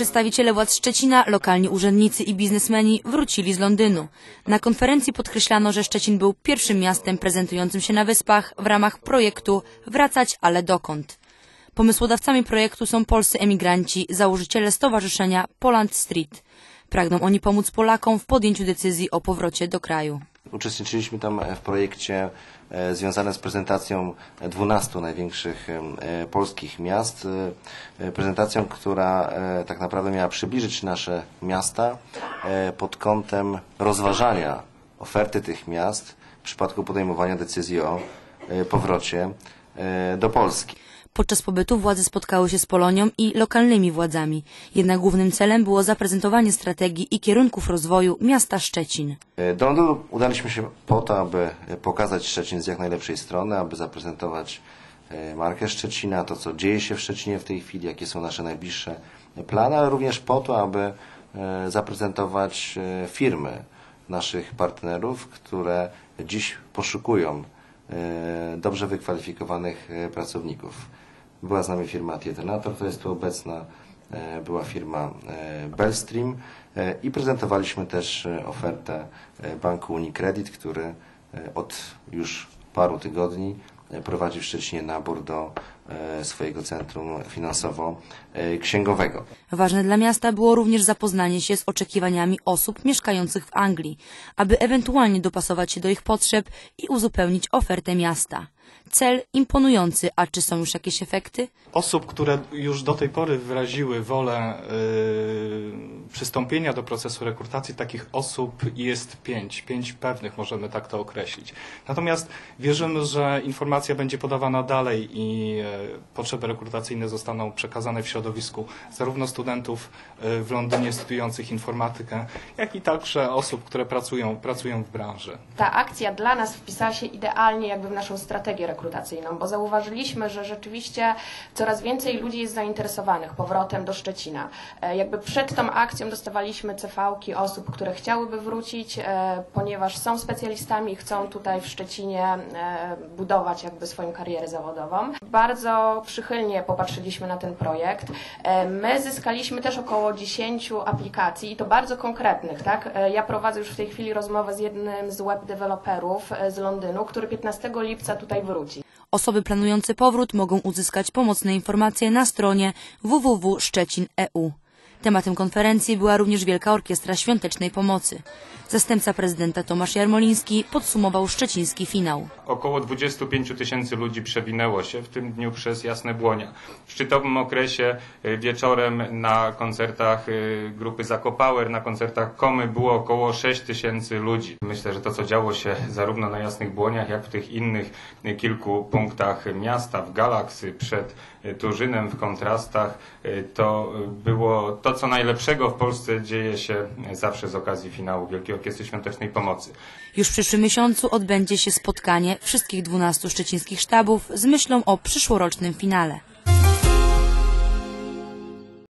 Przedstawiciele władz Szczecina, lokalni urzędnicy i biznesmeni wrócili z Londynu. Na konferencji podkreślano, że Szczecin był pierwszym miastem prezentującym się na Wyspach w ramach projektu Wracać, ale dokąd. Pomysłodawcami projektu są polscy emigranci, założyciele stowarzyszenia Poland Street. Pragną oni pomóc Polakom w podjęciu decyzji o powrocie do kraju. Uczestniczyliśmy tam w projekcie e, związanym z prezentacją 12 największych e, polskich miast. E, Prezentacją, która e, tak naprawdę miała przybliżyć nasze miasta e, pod kątem rozważania oferty tych miast w przypadku podejmowania decyzji o e, powrocie e, do Polski. Podczas pobytu władze spotkały się z Polonią i lokalnymi władzami. Jednak głównym celem było zaprezentowanie strategii i kierunków rozwoju miasta Szczecin. E, Do Londynu udaliśmy się po to, aby pokazać Szczecin z jak najlepszej strony, aby zaprezentować e, markę Szczecina, to co dzieje się w Szczecinie w tej chwili, jakie są nasze najbliższe plany, ale również po to, aby e, zaprezentować e, firmy naszych partnerów, które dziś poszukują e, dobrze wykwalifikowanych e, pracowników. Była z nami firma Tietenator, to jest tu obecna, e, była firma e, Bellstream e, i prezentowaliśmy też ofertę banku Unicredit, który od już paru tygodni prowadzi w Szczecinie nabór do swojego centrum finansowo-księgowego. Ważne dla miasta było również zapoznanie się z oczekiwaniami osób mieszkających w Anglii, aby ewentualnie dopasować się do ich potrzeb i uzupełnić ofertę miasta. Cel imponujący, a czy są już jakieś efekty? osób, które już do tej pory wyraziły wolę y, przystąpienia do procesu rekrutacji, takich osób jest pięć. Pięć pewnych, możemy tak to określić. Natomiast wierzymy, że informacja będzie podawana dalej i y, potrzeby rekrutacyjne zostaną przekazane w środowisku zarówno studentów y, w Londynie studiujących informatykę, jak i także osób, które pracują, pracują w branży. ta akcja dla nas wpisała się idealnie jakby w naszą strategię rekrutacyjną, bo zauważyliśmy, że rzeczywiście coraz więcej ludzi jest zainteresowanych powrotem do Szczecina. E, Jakby przed tą akcją dostawaliśmy CV-ki osób, które chciałyby wrócić, e, ponieważ są specjalistami i chcą tutaj w Szczecinie e, budować jakby swoją karierę zawodową. Bardzo przychylnie popatrzyliśmy na ten projekt. E, My zyskaliśmy też około 10 aplikacji i to bardzo konkretnych, tak? E, Ja prowadzę już w tej chwili rozmowę z jednym z web deweloperów e, z Londynu, który 15 lipca tutaj wróci. Osoby planujące powrót mogą uzyskać pomocne informacje na stronie www.szczecin.eu. Tematem konferencji była również Wielka Orkiestra Świątecznej Pomocy. Zastępca prezydenta Tomasz Jarmoliński podsumował szczeciński finał. Około 25 tysięcy ludzi przewinęło się w tym dniu przez Jasne Błonia. W szczytowym okresie y, wieczorem na koncertach y, grupy Zakopower, na koncertach Komy było około 6 tysięcy ludzi. Myślę, że to co działo się zarówno na Jasnych Błoniach, jak w tych innych y, kilku punktach miasta, w Galaksy, przed Turzynem, w kontrastach, to było to, co najlepszego w Polsce dzieje się zawsze z okazji finału Wielkiej Orkiestry Świątecznej Pomocy. Już w przyszłym miesiącu odbędzie się spotkanie wszystkich 12 szczecińskich sztabów z myślą o przyszłorocznym finale.